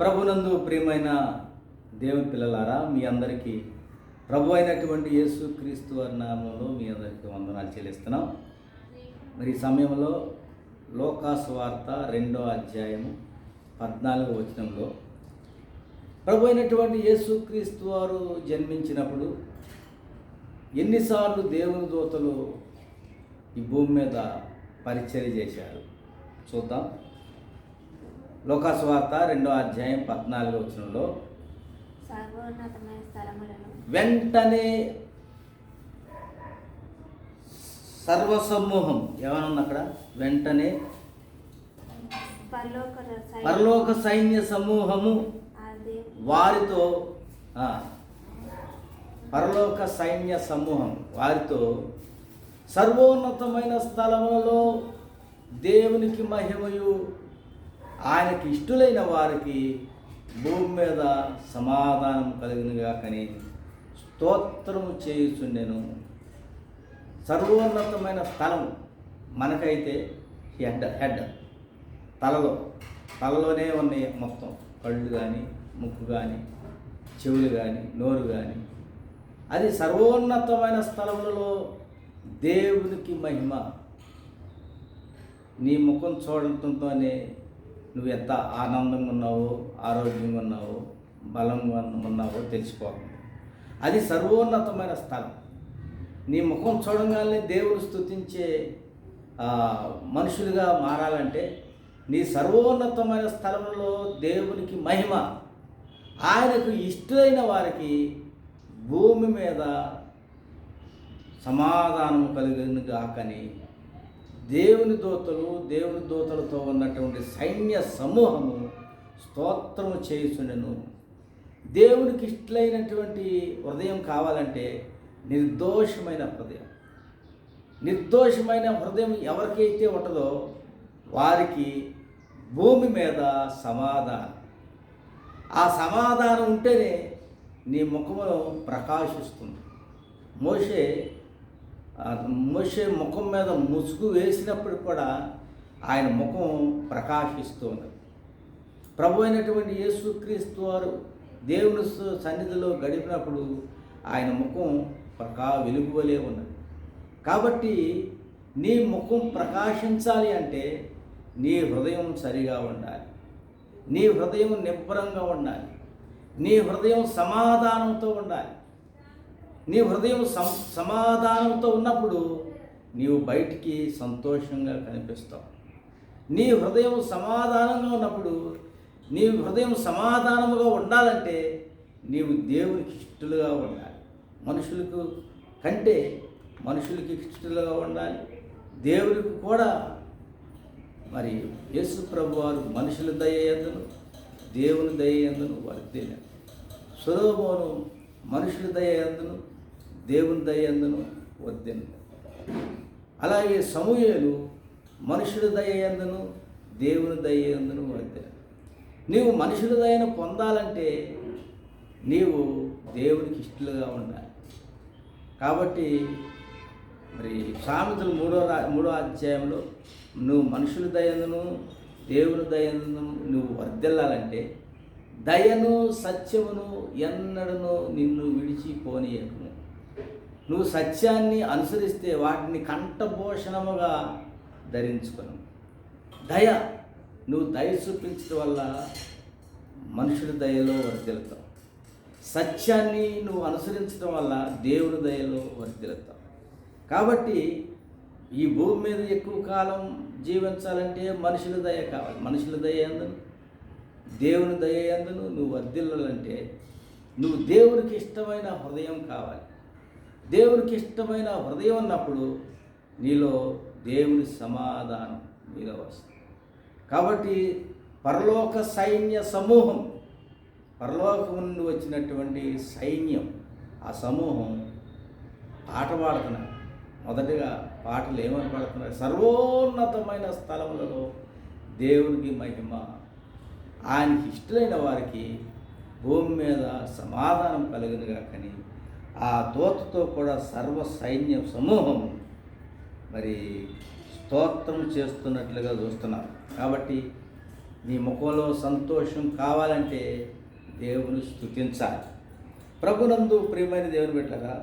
ప్రభునందు ప్రియమైన దేవుని పిల్లలారా మీ అందరికీ ప్రభు అయినటువంటి యేసు క్రీస్తు నామంలో మీ అందరికీ వందనాలు చెల్లిస్తున్నాం. మరి ఈ సమయంలో లోకాస్ వార్త రెండో అధ్యాయము పద్నాలుగో వచనంలో ప్రభు అయినటువంటి యేసు క్రీస్తు వారు జన్మించినప్పుడు ఎన్నిసార్లు దేవుని దూతలు ఈ భూమి మీద పరిచర్య చేశారు? చూద్దాం. లోకాసువార్త రెండో అధ్యాయం పద్నాలుగో వచనంలో వెంటనే సర్వసమూహం ఏమనుంది అక్కడ? వెంటనే పరలోక సైన్యం. సమూహము వారితో పరలోక సైన్య సమూహం వారితో సర్వోన్నతమైన స్థలములలో దేవునికి మహిమయు ఆయనకి ఇష్టలైన వారికి భూమి మీద సమాధానం కలిగినగా కని స్తోత్రము చేయుచుండెను. సర్వోన్నతమైన స్థలం మనకైతే హెడ్ హెడ్. తలలో తలలోనే ఉన్నాయి మొత్తం. కళ్ళు కానీ ముక్కు కానీ చెవులు కానీ నోరు కానీ అది సర్వోన్నతమైన స్థలములలో దేవునికి మహిమ. నీ ముఖం చూడటంతోనే నువ్వు ఎంత ఆనందంగా ఉన్నావో ఆరోగ్యంగా ఉన్నావో బలంగా ఉన్నావో తెలుసుకో. అది సర్వోన్నతమైన స్థలం. నీ ముఖం చూడగానే దేవుడు స్తుతించే మనుషులుగా మారాలంటే నీ సర్వోన్నతమైన స్థలంలో దేవునికి మహిమ ఆయనకు ఇష్టమైన వారికి భూమి మీద సమాధానం కలిగిన కాకని దేవుని దూతలు దేవుని దూతలతో ఉన్నటువంటి సైన్య సమూహము స్తోత్రము చేయుచుండెను. దేవునికి ఇష్టలైనటువంటి హృదయం కావాలంటే నిర్దోషమైన హృదయం. నిర్దోషమైన హృదయం ఎవరికైతే ఉంటుందో వారికి భూమి మీద సమాధానం. ఆ సమాధానం ఉంటేనే నీ ముఖము ప్రకాశిస్తుంది. మోషే మోసే ముఖం మీద ముసుగు వేసినప్పుడు కూడా ఆయన ముఖం ప్రకాశిస్తుంది. ప్రభు అయినటువంటి యేసుక్రీస్తు వారు దేవుని సన్నిధిలో గడిపినప్పుడు ఆయన ముఖం ప్రకా వెలుగువలే ఉన్నది. కాబట్టి నీ ముఖం ప్రకాశించాలి అంటే నీ హృదయం సరిగా ఉండాలి. నీ హృదయం నిబ్బరంగా ఉండాలి. నీ హృదయం సమాధానంతో ఉండాలి. నీ హృదయం సం సమాధానంతో ఉన్నప్పుడు నీవు బయటికి సంతోషంగా కనిపిస్తావు. నీ హృదయం సమాధానంగా ఉన్నప్పుడు నీ హృదయం సమాధానముగా ఉండాలంటే నీవు దేవునికి ఇష్టలుగా ఉండాలి. మనుషులకు కంటే మనుషులకి ఇష్టలుగా ఉండాలి. దేవునికి కూడా మరి యేసు ప్రభు వారు మనుషుల దయ దేవుని దయ ఎందును? వర్ధిల్లారు సులభమును మనుషుల దయ దేవుని దయందును వద్దెను. అలాగే సమూహలు మనుషుల దయ దేవుని దయ వద్దెను. నీవు మనుషుల దయను పొందాలంటే నీవు దేవునికి ఇష్టలుగా ఉండాలి. కాబట్టి మరి సామెతలు మూడో రా మూడో అధ్యాయంలో నువ్వు మనుషుల దయను దేవుని దయను నువ్వు వర్దిల్లాలంటే దయను సత్యమును ఎన్నడను నిన్ను విడిచి పోనీయకు నువ్వు సత్యాన్ని అనుసరిస్తే వాటిని కంఠభూషణముగా ధరించుకును. దయ నువ్వు దయ చూపించడం వల్ల మనుషుల దయలో వర్ధిల్తావు సత్యాన్ని నువ్వు అనుసరించడం వల్ల దేవుడి దయలో వర్ధిల్తావు కాబట్టి ఈ భూమి మీద ఎక్కువ కాలం జీవించాలంటే మనుషుల దయ కావాలి. మనుషుల దయ ఎందును దేవుని దయ ఎందును నువ్వు వర్ధిల్లాలంటే నువ్వు దేవునికి ఇష్టమైన హృదయం కావాలి. దేవునికి ఇష్టమైన హృదయం ఉన్నప్పుడు నీలో దేవుని సమాధానం నీలో వస్తుంది. కాబట్టి పరలోక సైన్య సమూహం పరలోకం నుండి వచ్చినటువంటి సైన్యం ఆ సమూహం పాట పాడుతున్నారు మొదటిగా పాటలు ఏమని పాడుతున్నారు సర్వోన్నతమైన స్థలములలో దేవునికి మహిమ. ఆయనకి ఇష్టమైన వారికి భూమి మీద సమాధానం కలిగినగా కానీ ఆ దూతతో కూడా సర్వ సైన్య సమూహం మరి స్తోత్రం చేస్తున్నట్లుగా చూస్తున్నారు. కాబట్టి నీ ముఖంలో సంతోషం కావాలంటే దేవుని స్థుతించాలి ప్రభునందు ప్రియమైన దేవుని పెట్టగా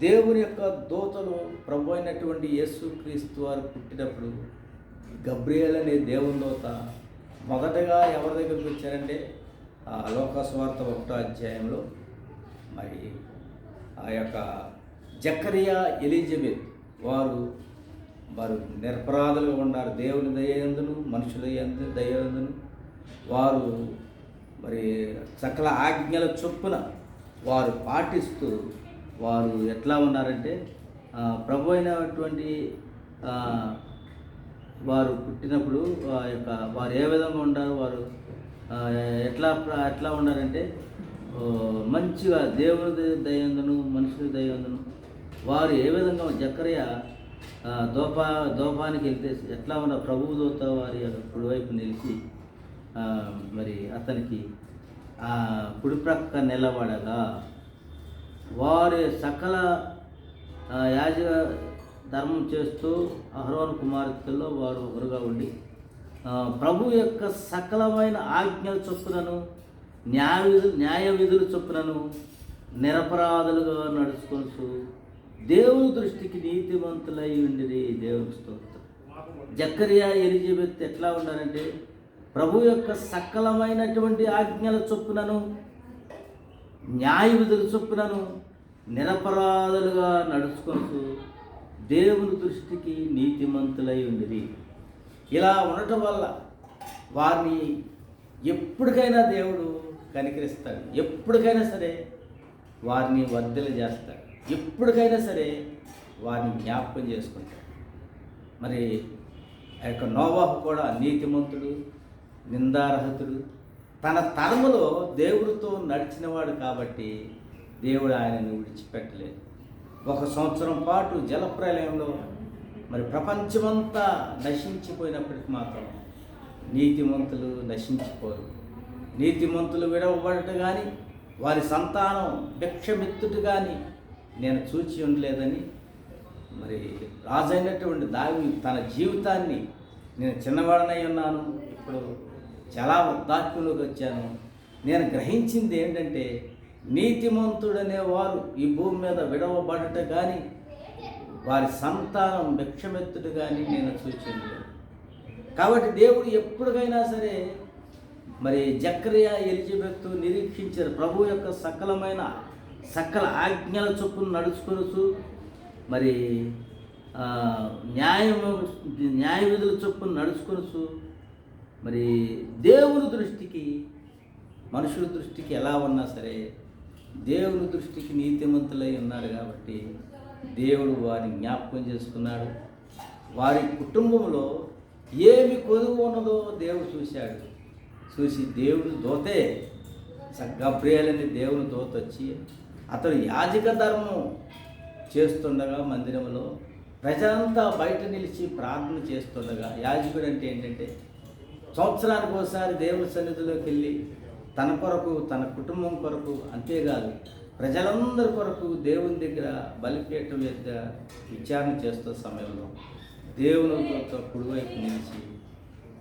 దేవుని యొక్క దూతలు ప్రభు అయినటువంటి యేసు క్రీస్తు వారు పుట్టినప్పుడు గబ్రియల్ అనే దేవుని దూత మొదటగా ఎవరి దగ్గరికి వచ్చారంటే ఆ లోకస్వార్త ఒకటో అధ్యాయంలో మరి ఆ యొక్క జక్కరియా ఎలిజబెత్ వారు వారు నిరపరాధులుగా ఉన్నారు. దేవుని దయందును మనుషుల దయందును వారు మరి సకల ఆజ్ఞల చొప్పున వారు పాటిస్తూ వారు ఎట్లా ఉన్నారంటే ప్రభు అయినటువంటి వారు పుట్టినప్పుడు ఆ యొక్క వారు ఏ విధంగా ఉంటారు వారు ఎట్లా ఎట్లా ఉన్నారంటే మంచిగా దేవుని ద- దయందును మనుషుల దయందును. వారు ఏ విధంగా జక్కరయ్య దోపా దోపానికి వెళ్తే ఎట్లా ఉన్న ప్రభువు దోత వారి కుడివైపు నిలిచి మరి అతనికి ఆ, కుడి ప్రక్క నిలబడగా వారి సకల యాజ ధర్మం చేస్తూ అహరోన్ కుమార్తెల్లో వారు ఒకరుగా ఉండి ప్రభు యొక్క సకలమైన ఆజ్ఞ చొప్పునను న్యాయ విధులు న్యాయ విధులు చొప్పునను నిరపరాధులుగా నడుచుకొనుచు దేవుని దృష్టికి నీతిమంతులై ఉండిది దేవుని స్తోత్రం. జక్కరియా ఎలిజబెత్ ఎట్లా ఉన్నారంటే ప్రభు యొక్క సకలమైనటువంటి ఆజ్ఞల చొప్పునను న్యాయ విధుల చొప్పునను నిరపరాధులుగా నడుచుకుంటూ దేవుని దృష్టికి నీతిమంతులై ఉండిది ఇలా ఉండటం వల్ల వారిని ఎప్పటికైనా దేవుడు కనికరిస్తాడు. ఎప్పటికైనా సరే వారిని వర్ధల చేస్తాడు. ఎప్పటికైనా సరే వారిని జ్ఞాపకం చేసుకుంటాడు. మరి ఆ యొక్క నోవాహు కూడా నీతిమంతుడు నిందారహితుడు. తన తరములో దేవుడితో నడిచినవాడు కాబట్టి దేవుడు ఆయనను విడిచిపెట్టలేదు. ఒక సంవత్సరం పాటు జలప్రలయంలో మరి ప్రపంచమంతా నశించిపోయినప్పటికి మాత్రం నీతిమంతులు నశించిపోరు. నీతిమంతులు విడవబడట కానీ వారి సంతానం భిక్షమిత్తుడు కానీ నేను చూచి ఉండలేదని మరి రాజైనటువంటి దావి తన జీవితాన్ని నేను చిన్నవాడనై ఉన్నాను. ఇప్పుడు చాలా వృద్ధాప్యంలోకి వచ్చాను. నేను గ్రహించింది ఏంటంటే నీతిమంతుడనే వారు ఈ భూమి మీద విడవబడట కానీ వారి సంతానం భిక్షమెత్తుడు కానీ నేను సూచించలేదు కాబట్టి దేవుడు ఎప్పటికైనా సరే మరి జక్రియా ఎలిజబెత్ నిరీక్షించారు. ప్రభు యొక్క సకలమైన సకల ఆజ్ఞల చొప్పున నడుచుకొనుచు మరి న్యాయం న్యాయము న్యాయ విధుల చొప్పున నడుచుకొనుచు మరి దేవుని దృష్టికి మనుషుల దృష్టికి ఎలా ఉన్నా సరే దేవుని దృష్టికి నీతిమంతులై ఉన్నారు కాబట్టి దేవుడు వారిని జ్ఞాపకం చేసుకున్నాడు. వారి కుటుంబంలో ఏమి కొదువు ఉన్నదో దేవుడు చూశాడు. చూసి దేవుడు దోతే గబ్రియాలని దేవుని దోత వచ్చి అతడు యాజక ధర్మం చేస్తుండగా మందిరంలో ప్రజలంతా బయట నిలిచి ప్రార్థన చేస్తుండగా యాజకుడు అంటే ఏంటంటే సంవత్సరానికి ఒకసారి దేవుని సన్నిధిలోకి వెళ్ళి తన కొరకు తన కుటుంబం కొరకు అంతేకాదు ప్రజలందరి కొరకు దేవుని దగ్గర బలిపీఠం యొక్క విచారణ చేస్తున్న సమయంలో దేవునితో కుడివైపు నిలిచి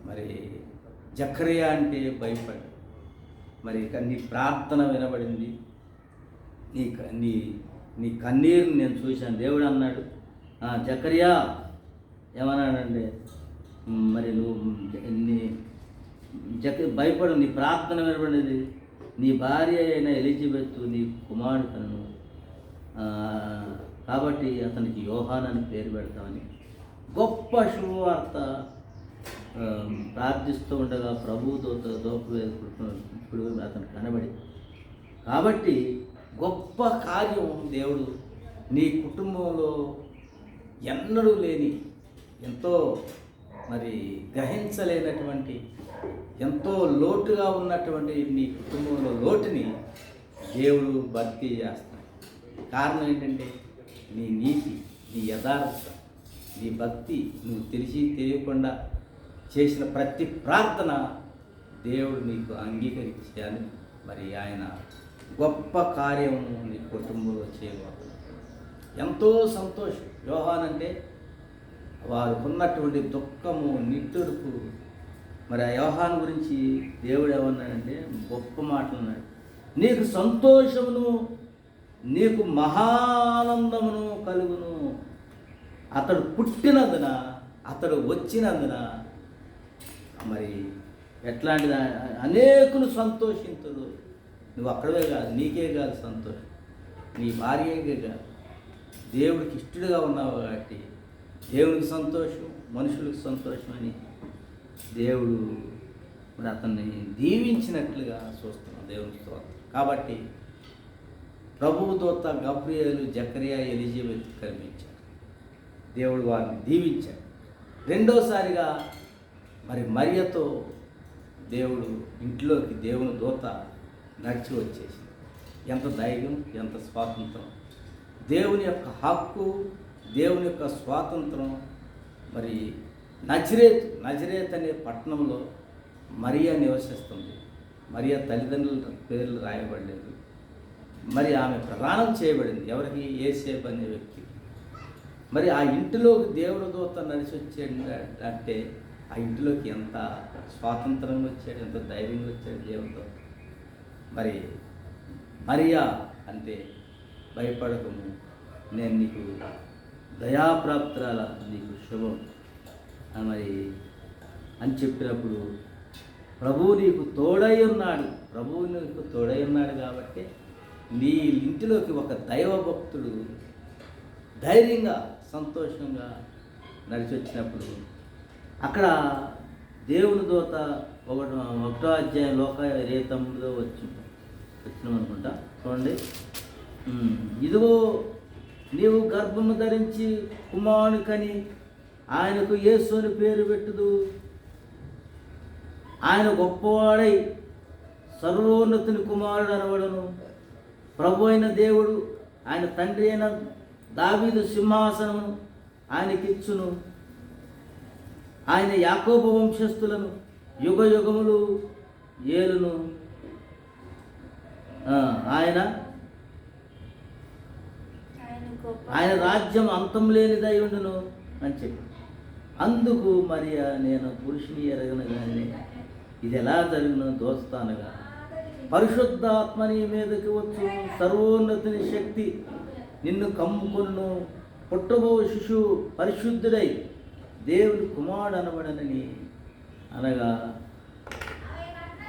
మరి జక్కరియా అంటే భయపడి. మరి ఇక నీ ప్రార్థన వినబడింది. నీ క- నీ నీ కన్నీరుని నేను చూశాను. దేవుడు అన్నాడు జకరియా ఏమన్నాడంటే మరి నువ్వు నీ జక భయపడు నీ ప్రార్థన వినబడింది. నీ భార్య అయిన ఎలిజబెత్ నీ కుమారుడు కాబట్టి అతనికి యోహాన్ అని పేరు పెడతామని. గొప్ప శుభవార్త. ప్రార్థిస్తూ ఉండగా ప్రభువుతో దోపు ఇప్పుడు అతను కనబడి కాబట్టి గొప్ప కార్యం దేవుడు నీ కుటుంబంలో ఎన్నడూ లేని ఎంతో మరి గ్రహించలేనటువంటి ఎంతో లోటుగా ఉన్నటువంటి నీ కుటుంబంలో లోటుని దేవుడు భర్తీ చేస్తాడు. కారణం ఏంటంటే నీ నీతి నీ యథార్థత నీ భక్తి నువ్వు తెలిసి తెలియకుండా చేసిన ప్రతి ప్రార్థన దేవుడు నీకు అంగీకరించాను మరి ఆయన గొప్ప కార్యము నీ కుటుంబంలో చేయబోతున్నాడు. ఎంతో సంతోషం. యోహాన్ అంటే వారు ఉన్నటువంటి దుఃఖము నిట్టూర్పు. మరి ఆ యోహాన్ గురించి దేవుడు ఏమన్నాడంటే గొప్ప మాటలు నీకు సంతోషమును నీకు మహానందమును కలుగును. అతడు పుట్టినందున అతడు వచ్చినందున మరి ఎట్లాంటి అనేకులు సంతోషింతుడు నువ్వు అక్కడే కాదు నీకే కాదు సంతోషం. నీ భార్యకే కాదు. దేవుడికి ఇష్టడుగా ఉన్నావు కాబట్టి దేవునికి సంతోషం మనుషులకు సంతోషం అని దేవుడు మరి అతన్ని దీవించినట్లుగా చూస్తున్నాం దేవుని స్తోత్రం. కాబట్టి ప్రభువు దోత గబ్రియేలు జకరియా ఎలిజబెత్ కనిపించారు. దేవుడు వారిని దీవించాడు. రెండోసారిగా మరి మరియతో దేవుడు ఇంట్లోకి దేవుని దూత నడిచి వచ్చేసి ఎంత ధైర్యం ఎంత స్వాతంత్రం. దేవుని యొక్క హక్కు దేవుని యొక్క స్వాతంత్రం మరి నజరేత్ నజరేత్ అనే పట్టణంలో మరియా నివసిస్తుంది. మరియా తల్లిదండ్రుల పేర్లు రాయబడలేదు. మరి ఆమె ప్రదానం చేయబడింది. ఎవరికి? ఏసేపు అనే వ్యక్తి మరి ఆ ఇంటిలోకి దేవుడి దూత నడిచి వచ్చే అంటే ఆ ఇంటిలోకి ఎంత స్వాతంత్రంగా వచ్చాడు ఎంత ధైర్యంగా వచ్చాడు దేవుడితో. మరి మరియా అంటే భయపడకము నేను నీకు దయాప్రాప్తురాల నీకు శుభం. అని మరి అని చెప్పినప్పుడు ప్రభువు నీకు తోడై ఉన్నాడు. ప్రభువు నీకు తోడై ఉన్నాడు కాబట్టి నీ ఇంటిలోకి ఒక దైవ భక్తుడు ధైర్యంగా సంతోషంగా నడిచి వచ్చినప్పుడు అక్కడ దేవుని దూత ఒకటి ఒకటో అధ్యాయం లోక ఏ తమ్ముడుదో వచ్చి వచ్చినాం అనుకుంటా? చూడండి. ఇదిగో నీవు గర్భము ధరించి కుమారుని కని ఆయనకు యేసు అని పేరు పెట్టుదు. ఆయన గొప్పవాడై సర్వోన్నతుని కుమారుడు అనవడను ప్రభు అయిన దేవుడు ఆయన తండ్రి అయిన దావీదు సింహాసనము ఆయనకిచ్చును. ఆయన యాకోబ వంశస్థులను యుగ యుగములు ఏలును. ఆయన ఆయన రాజ్యం అంతం లేనిదై ఉండును అని చెప్పి. అందుకు మరి నేను పురుషుని ఎరగను కానీ ఇది ఎలా జరుగును దోస్తానుగా. పరిశుద్ధాత్మ నీ మీదకి వచ్చు సర్వోన్నతిని శక్తి నిన్ను కమ్ముకొను పుట్టబో శిశువు పరిశుద్ధుడై దేవుని కుమారుడు అనబడనని అనగా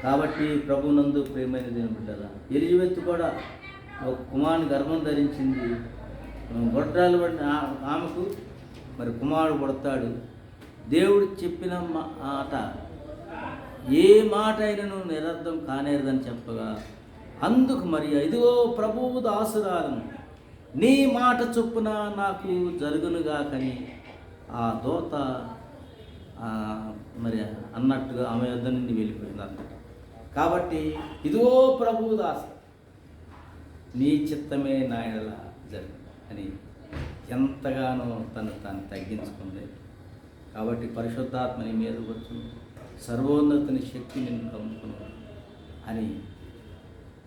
కాబట్టి ప్రభునందు ప్రేమైన దేవుని బిడ్డల ఎలిజబెత్ కూడా ఒక కుమారుని గర్భం ధరించింది. గొడ్రాలు పడిన ఆమెకు మరి కుమారుడు పుడతాడు. దేవుడు చెప్పిన మాట ఏ మాట అయినను నిరర్థం కానేరదని చెప్పగా అందుకు మరి ఇదిగో ప్రభువు దాసురాలను నీ మాట చొప్పున నాకు జరుగునుగాకని ఆ దోత మరి అన్నట్టుగా ఆమె యొద్ద నుండి వెళ్ళిపోయింది అన్నట్టు కాబట్టి ఇదిగో ప్రభువు దాస నీ చిత్తమే నాయనల జరి అని ఎంతగానో తను తాను తగ్గించుకుంది. కాబట్టి పరిశుద్ధాత్మ నీ మీద వచ్చు సర్వోన్నతుని శక్తి నిన్ను కమ్ముకున్నాను అని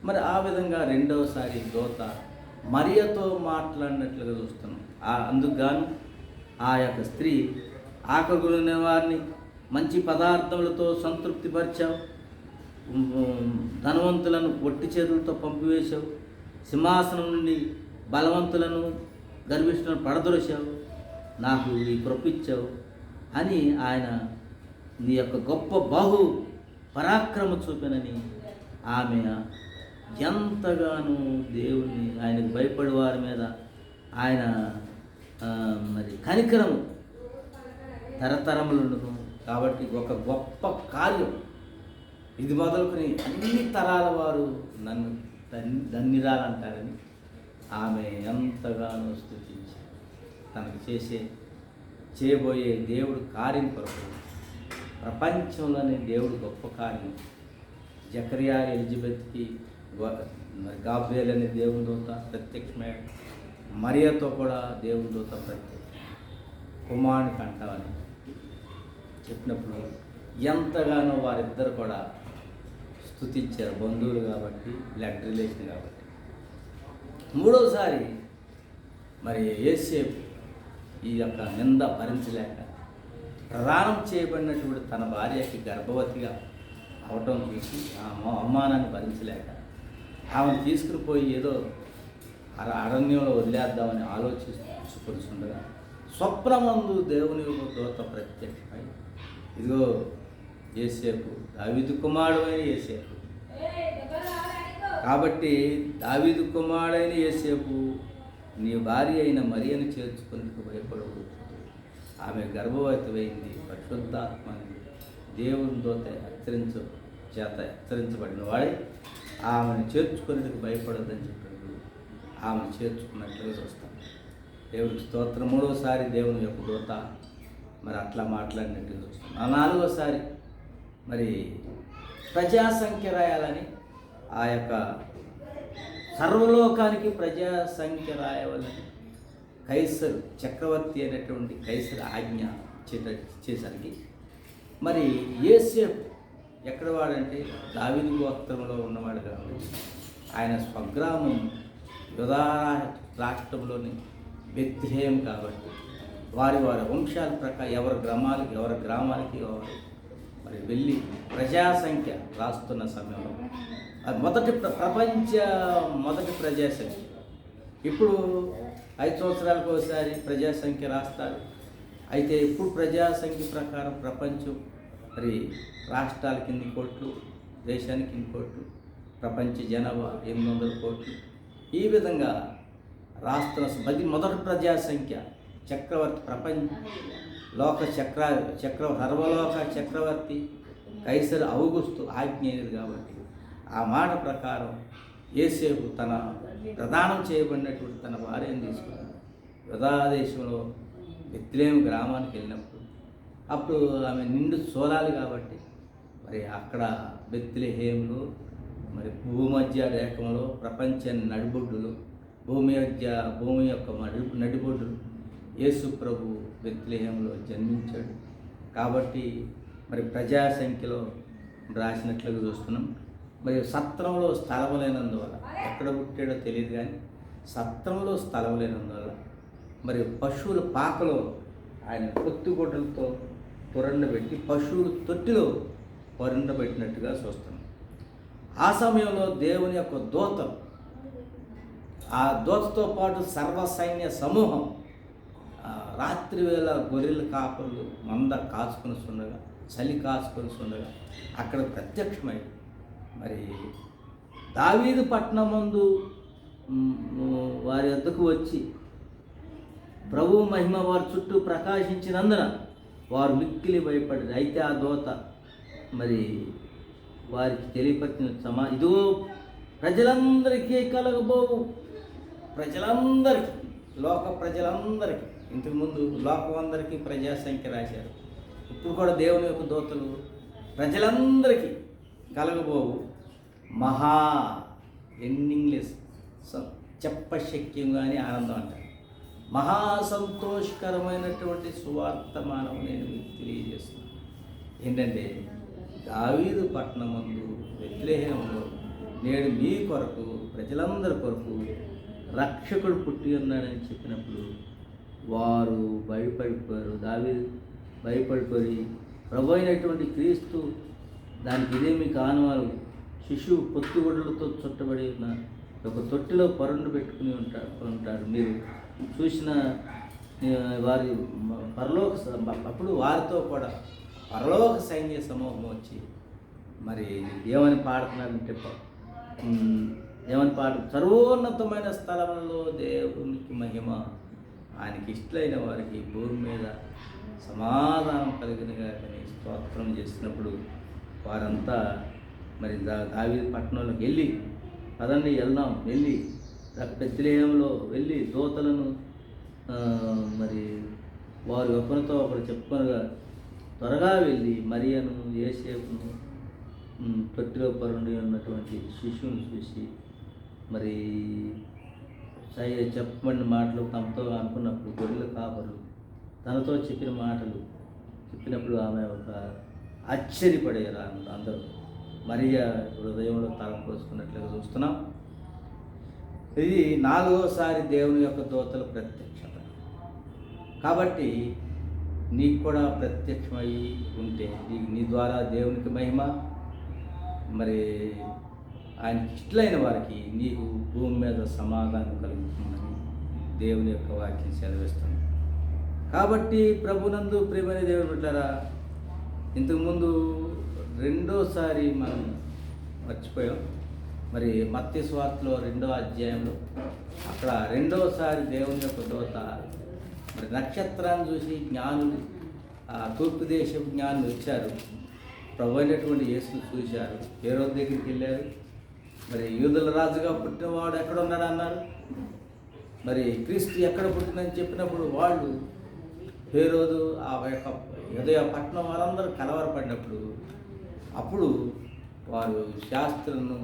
మరి ఆ విధంగా రెండవసారి దోత మరియతో మాట్లాడినట్లుగా చూస్తున్నాం. అందుకు గాను ఆ యొక్క స్త్రీ ఆకగులిన వారిని మంచి పదార్థములతో సంతృప్తిపరిచావు. ధనవంతులను ఒట్టి చేతులతో పంపివేశావు. సింహాసనం నుండి బలవంతులను గర్విష్ఠులను పడదొరిశావు. నాకు ఈ కృపిచ్చావు అని ఆయన నీ యొక్క గొప్ప బాహు పరాక్రమ చూపినని ఆమె ఎంతగానో దేవుణ్ణి ఆయనకు భయపడే వారి మీద ఆయన మరి కనికరము తరతరములను కాబట్టి ఒక గొప్ప కార్యం. ఇది మొదలుకొని అన్ని తరాల వారు నన్ను ధన్యురాలంటారని ఆమె ఎంతగానో స్థుతించి తనకు చేసే చేయబోయే దేవుడు కార్యం కొరకు ప్రపంచంలోనే దేవుడు గొప్ప కార్యం. జకరియా ఎలిజబెత్కి గో- మరి గాబ్రియల్ అనే దేవుని దూత ప్రత్యక్షమే మరియతో కూడా దేవుని దూత ప్రత్యక్ష కుమారునికి అంటావని చెప్పినప్పుడు ఎంతగానో వారిద్దరు కూడా స్థుతించారు బంధువులు కాబట్టి బ్లడ్ రిలేషన్ కాబట్టి. మూడోసారి మరి ఏసేపు ఈ యొక్క నింద భరించలేక ప్రదానం చేయబడినటువంటి తన భార్యకి గర్భవతిగా అవటం చూసి ఆ అమ్మ- అవమానాన్ని భరించలేక ఆమెను తీసుకుని పోయి ఏదో అర అరణ్యంలో వదిలేద్దామని ఆలోచిస్తుండగా స్వప్నమందు దేవుని యొక్క దూత ప్రత్యక్షమై ఇదిగో ఏసేపు దావిదు కుమారుడైన అయిన ఏసేపు కాబట్టి దావిదు కుమారుడైన ఏసేపు నీ భార్య అయిన మరియను చేర్చుకునేందుకు భయపడవు ఆమె గర్భవతమైంది పరిశుద్ధాత్మని దేవుని దూత హెచ్చరించ చేత హెచ్చరించబడిన వాడే ఆమెను చేర్చుకునేందుకు భయపడొద్దని చెప్పి ఆమె చేర్చుకున్నట్లుగా చూస్తాం దేవుడికి స్తోత్రం. మూడవసారి దేవుని యొక్క దూత మరి అట్లా మాట్లాడినట్టు చూస్తాం ఆ నాలుగోసారి మరి ప్రజాసంఖ్య రాయాలని ఆ యొక్క సర్వలోకానికి ప్రజాసంఖ్య రాయవాలని కైసరు చక్రవర్తి అయినటువంటి కైసరు ఆజ్ఞ చేత చేసరికి మరి ఏసేపు ఎక్కడ వాడంటే గోత్రంలో ఉన్నవాడు కాబట్టి ఆయన స్వగ్రామం యుధా రాష్ట్రంలోని వ్యక్తిహేయం కాబట్టి వారి వారి వంశాల ప్రకారం ఎవరి గ్రామాలకి ఎవరి గ్రామాలకి ఎవరు మరి వెళ్ళి ప్రజా సంఖ్య రాస్తున్న సమయంలో. అది మొదటి ప్ర- ప్రపంచ మొదటి ప్రజా సంఖ్య ఇప్పుడు ఐదు సంవత్సరాలకు ఒకసారి ప్రజా సంఖ్య రాస్తారు. అయితే ఇప్పుడు ప్రజా సంఖ్య ప్రకారం ప్రపంచం మరి రాష్ట్రాలకి ఇన్ని కోట్లు దేశానికి ఇన్ని కోట్లు ప్రపంచ జనాభా ఎనిమిది వందల కోట్లు ఈ విధంగా రాష్ట్ర పది మొదటి ప్రజా సంఖ్య చక్రవర్తి ప్రపంచ లోక చక్ర చక్ర సర్వలోక చక్రవర్తి కైసరు అవుగుస్తు ఆజ్ఞేయుడు కాబట్టి ఆ మాట ప్రకారం ఏసేపు తన ప్రదానం చేయబడినటువంటి తన భార్యను తీసుకున్నాడు యుధాదేశంలో బెత్లేం గ్రామానికి వెళ్ళినప్పుడు అప్పుడు ఆమె నిండు చూడాలి కాబట్టి మరి అక్కడ బెత్లెహేములు మరి భూమధ్య రేఖంలో ప్రపంచ నడిబొడ్డులు భూమి మధ్య భూమి యొక్క నడి నడిబొడ్డులు. యేసు ప్రభు బెత్లెహేంలో జన్మించాడు. కాబట్టి మరి ప్రజా సంఖ్యలో రాసినట్లుగా చూస్తున్నాం. మరి సత్రంలో స్థలం లేనందువల్ల ఎక్కడ పుట్టాడో తెలియదు కానీ సత్రంలో స్థలం లేనందువల్ల మరి పశువుల పాకలో ఆయన పొత్తుగొడ్డలతో తొరండబెట్టి పశువులు తొట్టిలో పొరండబెట్టినట్టుగా చూస్తున్నాం. ఆ సమయంలో దేవుని యొక్క దూతలు ఆ దూతతో పాటు సర్వ సైన్య సమూహం రాత్రివేళ రాత్రి వేళ గొర్రెల కాపర్లు మంద కాచుకొని ఉండగా చలి కాచుకొని ఉండగా అక్కడ ప్రత్యక్షమై మరి దావీదు పట్టణం ముందు వారి వద్దకు వచ్చి ప్రభు మహిమ వారి చుట్టూ ప్రకాశించినందున వారు మిక్కిలి భయపడింది అయితే ఆ దోత మరి వారికి తెలియపరిచిన సమా ఇదో ప్రజలందరికీ కలగబోవు. ప్రజలందరికీ లోక ప్రజలందరికీ. ఇంతకుముందు లోకం అందరికీ ప్రజాసంఖ్య రాశారు. ఇప్పుడు కూడా దేవుని యొక్క దోతలు ప్రజలందరికీ కలగబోవు. మహా ఎండింగ్లెస్ చెప్పశక్యంగానే ఆనందం అంటారు. మహా సంతోషకరమైనటువంటి సువార్తమానం నేను మీకు తెలియజేస్తున్నాను. ఏంటంటే దావీదు పట్టణమందు వ్యతిరేహంలో నేడు మీ కొరకు ప్రజలందరి కొరకు రక్షకుడు పుట్టి ఉన్నాడని చెప్పినప్పుడు వారు భయపడిపోయారు. దావీదు భయపడిపోయి ప్రభు అయినటువంటి క్రీస్తు దానికి ఇదేమి కానువాలు శిశువు పొత్తుగొడ్లతో చుట్టబడి ఉన్న ఒక తొట్టిలో పరుండు పెట్టుకుని ఉంటాడు ఉంటాడు మీరు చూసిన వారి పరలోక అప్పుడు వారితో కూడా పరలోక సైన్య సమూహం వచ్చి మరి ఏమని పాడుతున్నారంటే ఏమని పాడు సర్వోన్నతమైన స్థలంలో దేవునికి మహిమ ఆయనకి ఇష్టలైన వారికి భూమి మీద సమాధానం కలిగినగా కానీ స్తోత్రం చేసినప్పుడు వారంతా మరి దా పట్టణంలోకి వెళ్ళి పదండి వెళ్దాం వెళ్ళి బెత్తిలేయంలో వెళ్ళి దోతలను మరి వారు ఒకరితో ఒకరు చెప్పుకొనగా త్వరగా వెళ్ళి మరియను ఏసేపును తొట్టిలో పరుండి ఉన్నటువంటి శిష్యుని చూసి మరి సై చెప్పమని మాటలు తమతో అనుకున్నప్పుడు గొర్రెల కాపరు. తనతో చెప్పిన మాటలు చెప్పినప్పుడు ఆమె ఒక ఆశ్చర్యపడేరు అందరూ. మరియ హృదయంలో తలపోసుకున్నట్లుగా చూస్తున్నాం. ఇది నాలుగోసారి దేవుని యొక్క దోతల ప్రత్యక్షత. కాబట్టి నీకు కూడా ప్రత్యక్షమై ఉంటే నీ నీ ద్వారా దేవునికి మహిమ మరి ఆయనకి ఇష్టలైన వారికి నీకు భూమి మీద సమాధానం కలుగుతుందని దేవుని యొక్క వాక్యం సెలవిస్తుంది. కాబట్టి ప్రభునందు ప్రేమని దేవుడు పెట్టారా ఇంతకుముందు రెండోసారి మనం మర్చిపోయాం. మరి మత్స్య స్వార్థలో రెండో అధ్యాయంలో అక్కడ రెండోసారి దేవుని యొక్క దోత మరి నక్షత్రాన్ని చూసి జ్ఞానులు ఆ తూర్పు దేశపు జ్ఞానులు వచ్చారు. ప్రభు అయినటువంటి యేసును చూశారు. ఏరో దగ్గరికి వెళ్ళారు. మరి యూదుల రాజుగా పుట్టినవాడు ఎక్కడ ఉన్నాడు అన్నారు. మరి క్రీస్తు ఎక్కడ పుట్టినని చెప్పినప్పుడు వాళ్ళు ఏ రోజు ఆ యొక్క ఉదయ పట్టణం వారందరూ కలవరపడినప్పుడు అప్పుడు వారు శాస్త్రను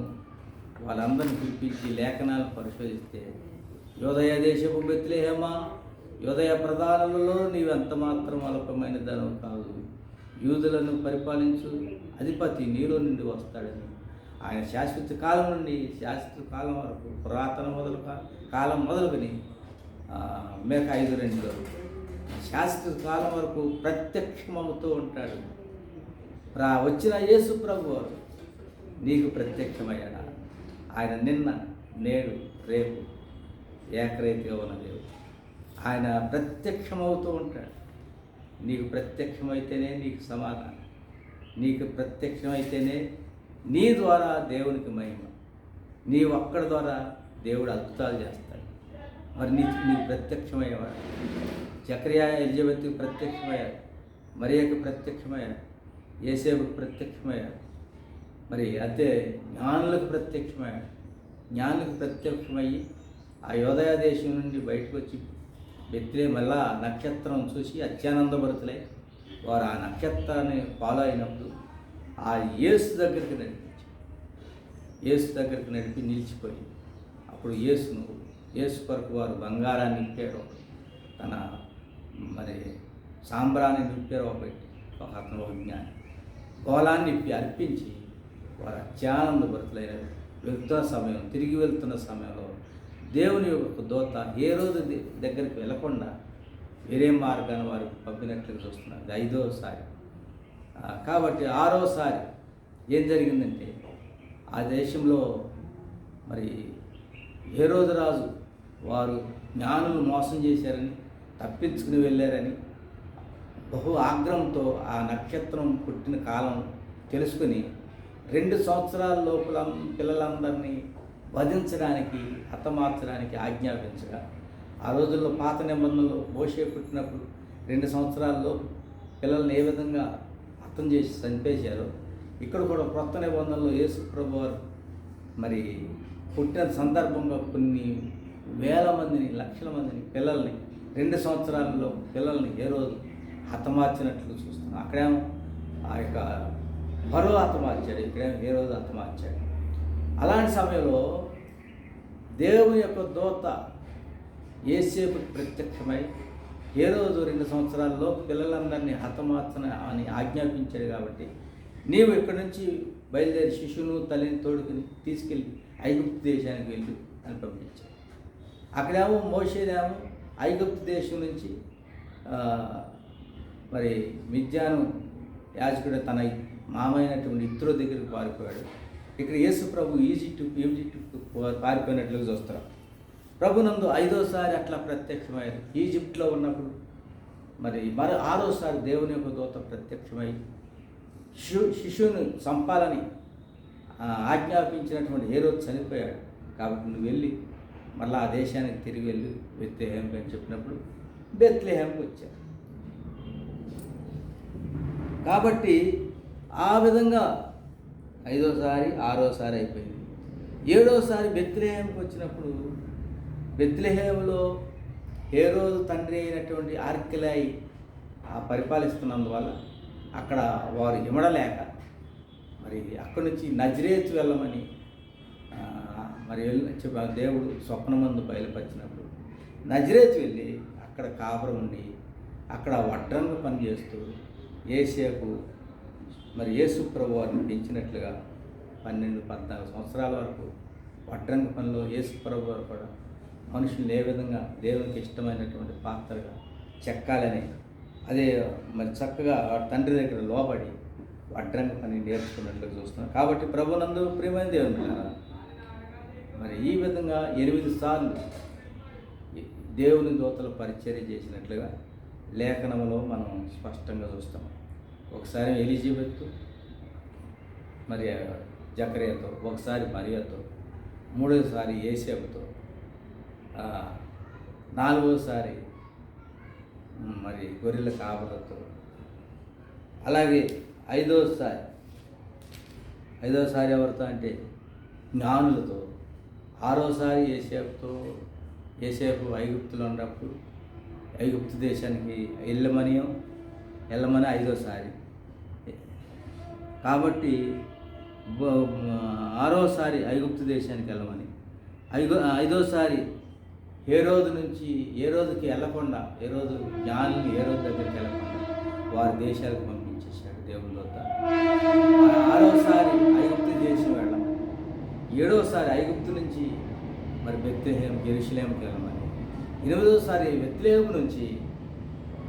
వాళ్ళందరిని పిలిపించి లేఖనాలు పరిశోధిస్తే యోదయ దేశపు బెత్లేహేమ యోదయ ప్రధానులలో నీవు ఎంత మాత్రం అల్పమైన ధనం కాదు. యూదులను పరిపాలించు. అధిపతి నీలో నుండి వస్తాడని. ఆయన శాశ్వత కాలం నుండి శాశ్వత కాలం వరకు పురాతన మొదలు కాలం మొదలుకొని మేక ఐదు రెండులో. శాశ్వత కాలం వరకు ప్రత్యక్షమవుతూ ఉంటాడు. రా వచ్చిన యేసు ప్రభు నీకు ప్రత్యక్షమయ్యాడా? ఆయన నిన్న నేడు రేపు ఏకరీతిగా ఉన్న దేవుడు. ఆయన ప్రత్యక్షమవుతూ ఉంటాడు. నీకు ప్రత్యక్షమైతేనే నీకు సమాధానం. నీకు ప్రత్యక్షమైతేనే నీ ద్వారా దేవునికి మహిమ. నీ ఒక్కడి ద్వారా దేవుడు అద్భుతాలు చేస్తాడు. మరి నీ నీకు ప్రత్యక్షమయ్యేవాడు? చక్రియా ఎలిజబెత్కి ప్రత్యక్షమయ్యాడు. మరియకు ప్రత్యక్షమయ్యాడు. ఏసేపుకు ప్రత్యక్షమయ్యాడు. మరి అదే జ్ఞానులకు ప్రత్యక్షమయ్యాడు. జ్ఞానులకు ప్రత్యక్షమయ్యి ఆ యోదయ దేశం నుండి బయటకు వచ్చి వ్యక్తులే మళ్ళా నక్షత్రం చూసి అత్యానందభరితులై వారు ఆ నక్షత్రాన్ని ఫాలో అయినప్పుడు ఆ యేసు దగ్గరికి నడిపించి యేసు దగ్గరికి నడిపి నిలిచిపోయి అప్పుడు యేసును యేసు కొరకు వారు బంగారాన్ని నింపారు. తన మరి సాంబ్రాన్ని నింపారు ఒకటి ఒక అతను ఒక జ్ఞాని. గోళాన్ని అర్పించి వారు అత్యానంద భరతులైన వెళ్తున్న సమయం తిరిగి వెళ్తున్న సమయంలో దేవుని యొక్క దోత ఏ రోజు దగ్గరికి వెళ్ళకుండా వేరే మార్గాన్ని వారు పంపినట్లుగా చూస్తున్నారు. ఇది ఐదోసారి. కాబట్టి ఆరోసారి ఏం జరిగిందంటే ఆ దేశంలో మరి ఏ రోజు రాజు వారు జ్ఞానులు మోసం చేశారని తప్పించుకుని వెళ్ళారని బహు ఆగ్రహంతో ఆ నక్షత్రం పుట్టిన కాలం తెలుసుకుని రెండు సంవత్సరాల లోపల పిల్లలందరినీ వధించడానికి హతమార్చడానికి ఆజ్ఞాపించగా ఆ రోజుల్లో పాత నిబంధనలు మోషే పుట్టినప్పుడు రెండు సంవత్సరాల్లో పిల్లల్ని ఏ విధంగా హతం చేసి చంపేశారో ఇక్కడ కూడా కొత్త నిబంధనలో యేసు ప్రభు మరి పుట్టిన సందర్భంగా కొన్ని వేల మందిని లక్షల మందిని పిల్లల్ని రెండు సంవత్సరాలలో పిల్లల్ని ఏ రోజు హతమార్చినట్లు చూస్తున్నాం. అక్కడేమో ఆ యొక్క బరువు హతమార్చాడు ఇక్కడేమో ఏ రోజు హతమార్చాడు. అలాంటి సమయంలో దేవుని యొక్క దోత ఏసేపు ప్రత్యక్షమై ఏ రోజు రెండు సంవత్సరాల్లో పిల్లలందరినీ హతమార్చన అని ఆజ్ఞాపించాడు కాబట్టి నీవు ఇక్కడి నుంచి బయలుదేరి శిశువును తల్లిని తోడుకుని తీసుకెళ్ళి ఐగుప్తు దేశానికి వెళ్ళు అని పంపించాడు అక్కడేమో మోసేదేమో ఐగుప్తు దేశం నుంచి మరి మిథ్యాను యాజకుడు తన మామైనటువంటి ఇత్రో దగ్గరికి పారిపోయాడు. ఇక్కడ యేసు ప్రభు ఈజిప్టు ఈజిప్టు పారిపోయినట్లుగా చూస్తారు ప్రభునందు ఐదోసారి అట్లా ప్రత్యక్షమయ్యారు. ఈజిప్ట్లో ఉన్నప్పుడు మరి మరి ఆరోసారి దేవుని యొక్క దూత ప్రత్యక్షమై శిశు శిశువుని చంపాలని ఆజ్ఞాపించినటువంటి ఏ రోజు చనిపోయాడు. కాబట్టి నువ్వు వెళ్ళి మళ్ళీ ఆ దేశానికి తిరిగి వెళ్ళి బెత్లేహెంకి అని చెప్పినప్పుడు బెత్లేహెంకి వచ్చారు కాబట్టి ఆ విధంగా ఐదోసారి ఆరోసారి అయిపోయింది. ఏడోసారి బెత్లెహేమ్కి వచ్చినప్పుడు బెత్లెహేములో ఏ రోజు తండ్రి అయినటువంటి ఆర్కిలై ఆ పరిపాలిస్తున్నందువల్ల అక్కడ వారు ఇమడలేక మరి అక్కడి నుంచి నజరేచ్ వెళ్ళమని మరి వెళ్ళి దేవుడు స్వప్నమందు బయలుపరిచినప్పుడు నజరేతు వెళ్ళి అక్కడ కాపురం ఉండి అక్కడ వడ్రంగా పనిచేస్తూ ఏషియాకు ఏసేపు మరి యేసు ప్రభు వారిని పెంచినట్లుగా పన్నెండు పద్నాలుగు సంవత్సరాల వరకు వడ్రంగ పనిలో యేసు ప్రభు వారు కూడా మనుషుల్ని ఏ విధంగా దేవునికి ఇష్టమైనటువంటి పాత్రగా చెక్కాలని అదే మరి చక్కగా తండ్రి దగ్గర లోబడి అడ్డంగా పని నేర్చుకున్నట్లు చూస్తున్నాం. కాబట్టి ప్రభునందు ప్రియమైన దేవుని మరి ఈ విధంగా ఎనిమిది సార్లు దేవుని దూతలు పరిచర్య చేసినట్లుగా లేఖనంలో మనం స్పష్టంగా చూస్తాం. ఒకసారి ఎలిజబెత్ మరి జకరియతో ఒకసారి మరియతో మూడోసారి ఏసేపుతో నాలుగోసారి మరి గొర్రెల కాపలతో అలాగే ఐదోసారి ఐదోసారి ఎవరితో అంటే జ్ఞానులతో ఆరోసారి ఏసేపుతో ఏసేపు ఐగుప్తులో ఉన్నప్పుడు ఐగుప్తు దేశానికి వెళ్ళమని వెళ్ళమని ఐదోసారి కాబట్టి ఆరోసారి ఐగుప్తు దేశానికి వెళ్ళమని. ఐదో ఐదోసారి ఏ రోజు నుంచి ఏ రోజుకి వెళ్ళకుండా ఏ రోజు జ్ఞానులు ఏ రోజు దగ్గరికి వెళ్ళకుండా వారి దేశాలకు పంపించేశాడు దేవుళ్ళ ఆరోసారి ఐగుప్తు దేశం వెళ్ళమని. ఏడోసారి ఐగుప్తు నుంచి మరి బెత్లెహేం జెరూసలేంకి వెళ్ళమని. ఎనిమిదోసారి బెత్లెహేం నుంచి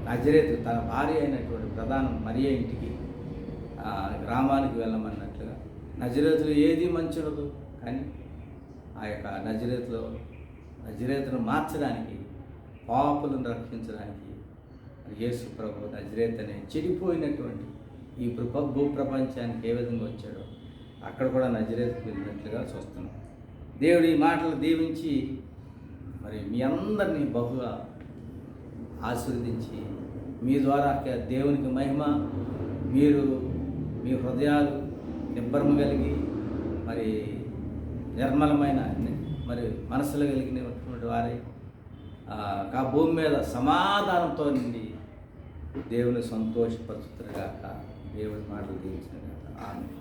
నజరేతు తన భార్య అయినటువంటి ప్రధానం మరియ ఇంటికి గ్రామానికి వెళ్ళమన్నట్లుగా. నజరేతులు ఏది మంచిడదు కానీ ఆ యొక్క నజరేతులో నజరేతును మార్చడానికి పాపులను రక్షించడానికి యేసు ప్రభు నజరేత్ అనే చెడిపోయినటువంటి ఈ భూ ప్రపంచానికి ఏ విధంగా వచ్చాడో అక్కడ కూడా నజరేత్ వెళ్ళినట్లుగా చూస్తున్నాం. దేవుడు ఈ మాటలు దీవించి మరి మీ అందరినీ బహుగా ఆశీర్వదించి మీ ద్వారా దేవునికి మహిమ మీరు మీ హృదయాలు నిబ్బరము కలిగి మరి నిర్మలమైన మరి మనసులు కలిగినటువంటి వారి. ఆ, భూమి మీద సమాధానంతో నిండి దేవుని సంతోషపరుచుతురుగాక. దేవుని మాటలు దీవించిన ఆమె